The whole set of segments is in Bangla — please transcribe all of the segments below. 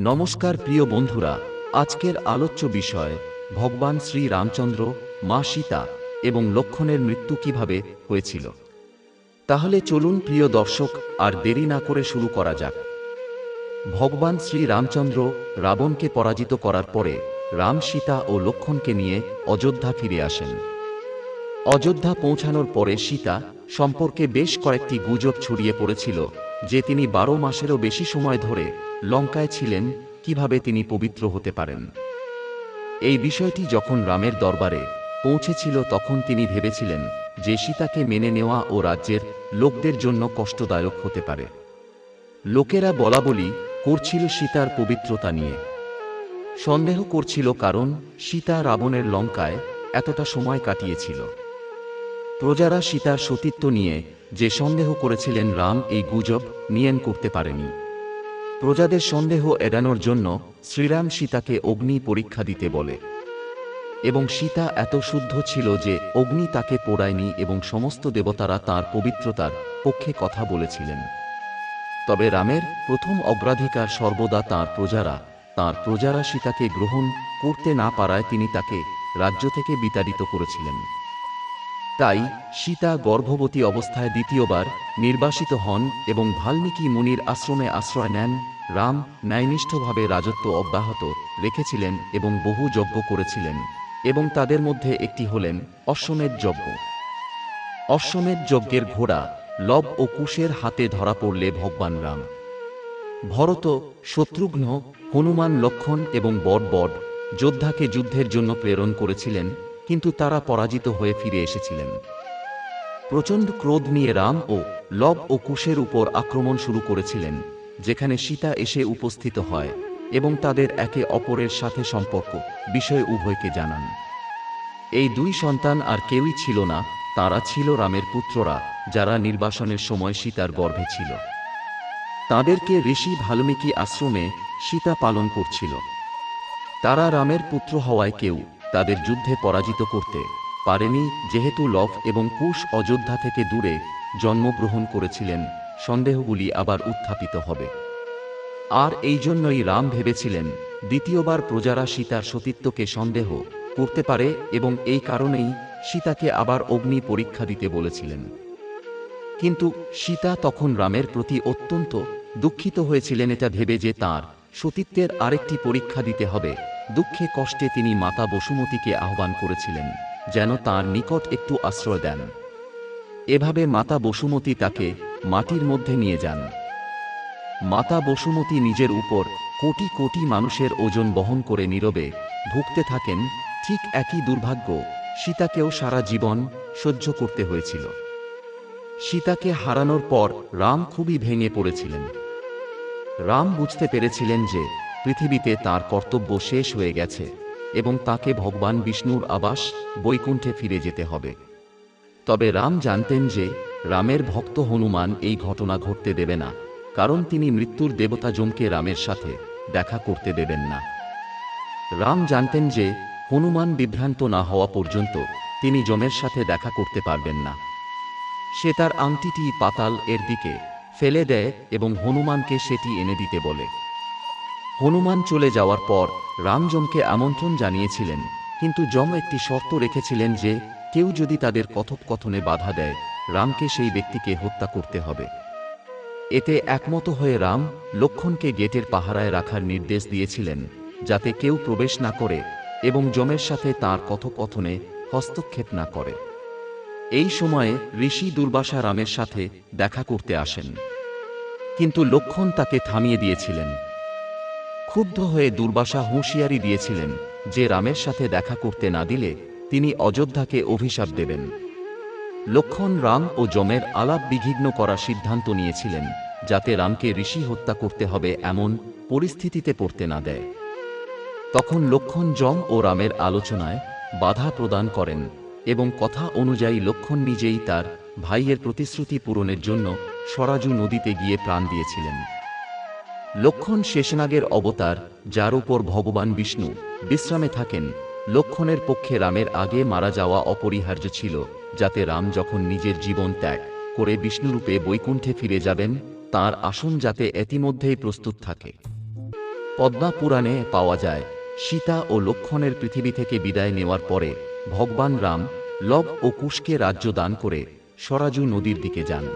নমস্কার প্রিয় বন্ধুরা, আজকের আলোচ্য বিষয়, ভগবান শ্রী রামচন্দ্র, মা সীতা এবং লক্ষণের মৃত্যু কীভাবে হয়েছিল। তাহলে চলুন প্রিয় দর্শক, আর দেরি না করে শুরু করা যাক। ভগবান শ্রী রামচন্দ্র রাবণকে পরাজিত করার পরে রাম সীতা ও লক্ষণকে নিয়ে অযোধ্যা ফিরে আসেন। অযোধ্যা পৌঁছানোর পরে সীতা সম্পর্কে বেশ কয়েকটি গুজব ছড়িয়ে পড়েছিল যে তিনি বারো মাসেরও বেশি সময় ধরে লঙ্কায় ছিলেন, কীভাবে তিনি পবিত্র হতে পারেন? এই বিষয়টি যখন রামের দরবারে পৌঁছেছিল, তখন তিনি ভেবেছিলেন যে সীতাকে মেনে নেওয়া ও রাজ্যের লোকদের জন্য কষ্টদায়ক হতে পারে। লোকেরা বলা বলি করছিল সীতার পবিত্রতা নিয়ে। সন্দেহ করছিল কারণ সীতা রাবণের লঙ্কায় এতটা সময় কাটিয়েছিল। প্রজারা সীতার সতীত্ব নিয়ে যে সন্দেহ করেছিলেন রাম, এই গুজব নিয়ন করতে পারেনি। প্রজাদের সন্দেহ এড়ানোর জন্য শ্রীরাম সীতাকে অগ্নি পরীক্ষা দিতে বলে। এবং সীতা এত শুদ্ধ ছিল যে অগ্নি তাকে পোড়ায়নি এবং সমস্ত দেবতারা তার পবিত্রতার পক্ষে কথা বলেছিলেন। তবে রামের প্রথম অগ্রাধিকার সর্বদা তার প্রজারা। তার প্রজারা সীতাকে গ্রহণ করতে না পারায় তিনি তাকে রাজ্য থেকে বিতাড়িত করেছিলেন। তাই সীতা গর্ভবতী অবস্থায় দ্বিতীয়বার নির্বাসিত হন এবং ভাল্মীকি মুনির আশ্রমে আশ্রয় নেন, রাম ন্যায়নিষ্ঠভাবে রাজত্ব অব্যাহত রেখেছিলেন এবং বহু যজ্ঞ করেছিলেন এবং তাদের মধ্যে একটি হলেন অশ্বমেধ যজ্ঞ। অশ্বমেধ যজ্ঞের ঘোড়া লব ও কুশের হাতে ধরা পড়লে ভগবান রাম। ভরত, শত্রুঘ্ন, হনুমান লক্ষণ এবং বট বট যোদ্ধাকে যুদ্ধের জন্য প্রেরণ করেছিলেন কিন্তু তারা পরাজিত হয়ে ফিরে এসেছিলেন। প্রচণ্ড ক্রোধ নিয়ে রাম ও লব ও কুশের উপর আক্রমণ শুরু করেছিলেন, যেখানে সীতা এসে উপস্থিত হয় এবং তাদের একে অপরের সাথে সম্পর্ক, বিষয়ে উভয়কে জানান। এই দুই সন্তান আর কেউই ছিল না, তারা ছিল রামের পুত্ররা, যারা নির্বাসনের সময় সীতার গর্ভে ছিল। তাদেরকে ঋষি ভাল্মীকি আশ্রমে সীতা পালন করছিল। তারা রামের পুত্র হওয়ায় কেউ তাদের যুদ্ধে পরাজিত করতে পারেনি, যেহেতু লভ এবং কুশ অযোধ্যা থেকে দূরে জন্মগ্রহণ করেছিলেন, সন্দেহগুলি আবার উত্থাপিত হবে। আর এই জন্যই রাম ভেবেছিলেন, দ্বিতীয়বার প্রজারা সীতার সতীত্বকে সন্দেহ করতে পারে এবং এই কারণেই সীতাকে আবার অগ্নি পরীক্ষা দিতে বলেছিলেন। কিন্তু সীতা তখন রামের প্রতি অত্যন্ত দুঃখিত হয়েছিলেন এটা ভেবে যে তার সতীত্বের আরেকটি পরীক্ষা দিতে হবে। দুঃখে কষ্টে তিনি মাতা বসুমতীকে আহ্বান করেছিলেন, যেন তার নিকট একটু আশ্রয় দেন। এভাবে মাতা বসুমতী তাকে মাটির মধ্যে নিয়ে যান। মাতা বসুমতী নিজের উপর কোটি কোটি মানুষের ওজন বহন করে নীরবে ভুগতে থাকেন, ঠিক একই দুর্ভাগ্য সীতাকেও সারা জীবন সহ্য করতে হয়েছিল। সীতাকে হারানোর পর রাম খুবই ভেঙে পড়েছিলেন। রাম বুঝতে পেরেছিলেন যে পৃথিবীতে তার কর্তব্য শেষ হয়ে গেছে এবং তাকে ভগবান বিষ্ণুর আবাস বৈকুণ্ঠে ফিরে যেতে হবে। তবে রাম জানতেন যে রামের ভক্ত হনুমান এই ঘটনা ঘটতে দেবে না, কারণ তিনি মৃত্যুর দেবতা যমকে রামের সাথে দেখা করতে দেবেন না। রাম জানতেন যে হনুমান বিভ্রান্ত না হওয়া পর্যন্ত তিনি যমের সাথে দেখা করতে পারবেন না। সে তার আংটিটি পাতাল এর দিকে ফেলে দেয় এবং হনুমানকে সেটি এনে দিতে বলে। হনুমান চলে যাওয়ার পর রাম যমকে আমন্ত্রণ জানিয়েছিলেন, কিন্তু যম একটি শর্ত রেখেছিলেন যে, কেউ যদি তাদের কথোপকথনে বাধা দেয়, রামকে সেই ব্যক্তিকে হত্যা করতে হবে। এতে একমত হয়ে রাম লক্ষণকে গেটের পাহারায় রাখার নির্দেশ দিয়েছিলেন, যাতে কেউ প্রবেশ না করে এবং যমের সাথে তার কথোপকথনে হস্তক্ষেপ না করে। এই সময়ে ঋষি দুর্বাসা রামের সাথে দেখা করতে আসেন। কিন্তু লক্ষণ তাকে থামিয়ে দিয়েছিলেন। ক্ষুব্ধ হয়ে দুর্বাসা হুঁশিয়ারি দিয়েছিলেন যে রামের সাথে দেখা করতে না দিলে তিনি অযোধ্যাকে অভিশাপ দেবেন। লক্ষণ রাম ও যমের আলাপ বিঘ্ন করার সিদ্ধান্ত নিয়েছিলেন যাতে রামকে ঋষি হত্যা করতে হবে এমন পরিস্থিতিতে পড়তে না দেয়। তখন লক্ষণ যম ও রামের আলোচনায় বাধা প্রদান করেন এবং কথা অনুযায়ী লক্ষণ নিজেই তার ভাইয়ের প্রতিশ্রুতি পূরণের জন্য সরাজু নদীতে গিয়ে প্রাণ দিয়েছিলেন। লক্ষণ শেষনাগের অবতার, যার উপর ভগবান বিষ্ণু বিশ্রামে থাকেন, লক্ষণের পক্ষে রামের আগে মারা যাওয়া অপরিহার্য ছিল, যাতে রাম যখন নিজের জীবন ত্যাগ করে বিষ্ণুরূপে বৈকুণ্ঠে ফিরে যাবেন, তার আসন যাতে এতিমধ্যেই প্রস্তুত থাকে। পদ্মা পুরাণে পাওয়া যায়, সীতা ও লক্ষণের পৃথিবী থেকে বিদায় নেওয়ার পরে ভগবান রাম লব ও কুশকে রাজ্য দান করে সরাজু নদীর দিকে যান।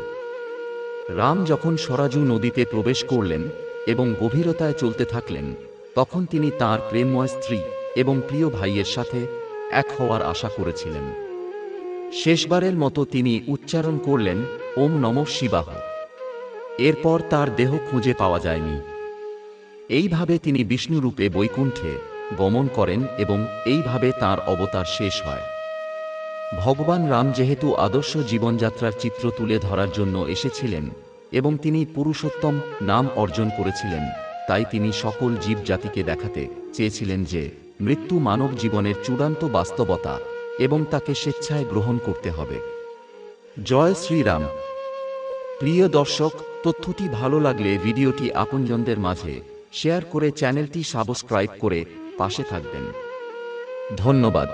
রাম যখন সরাজু নদীতে প্রবেশ করলেন এবং গভীরতায় চলতে থাকলেন, তখন তিনি তার প্রেমময় স্ত্রী এবং প্রিয় ভাইয়ের সাথে এক হওয়ার আশা করেছিলেন। শেষবারের মতো তিনি উচ্চারণ করলেন, ওম নম শিবাহ। এরপর তার দেহ খুঁজে পাওয়া যায়নি। এইভাবে তিনি বিষ্ণুরূপে বৈকুণ্ঠে গমন করেন এবং এইভাবে তার অবতার শেষ হয়। ভগবান রাম যেহেতু আদর্শ জীবনযাত্রার চিত্র তুলে ধরার জন্য এসেছিলেন এবং তিনি পুরুষোত্তম নাম অর্জন করেছিলেন। তাই তিনি সকল জীবজাতিকে দেখাতে চেয়েছিলেন যে, মৃত্যু মানব জীবনের চূড়ান্ত বাস্তবতা এবং তাকে স্বেচ্ছায় গ্রহণ করতে হবে। জয় শ্রীরাম। প্রিয় দর্শক, তথ্যটি ভালো লাগলে ভিডিওটি আপনজনদের মাঝে শেয়ার করে চ্যানেলটি সাবস্ক্রাইব করে পাশে থাকবেন। ধন্যবাদ।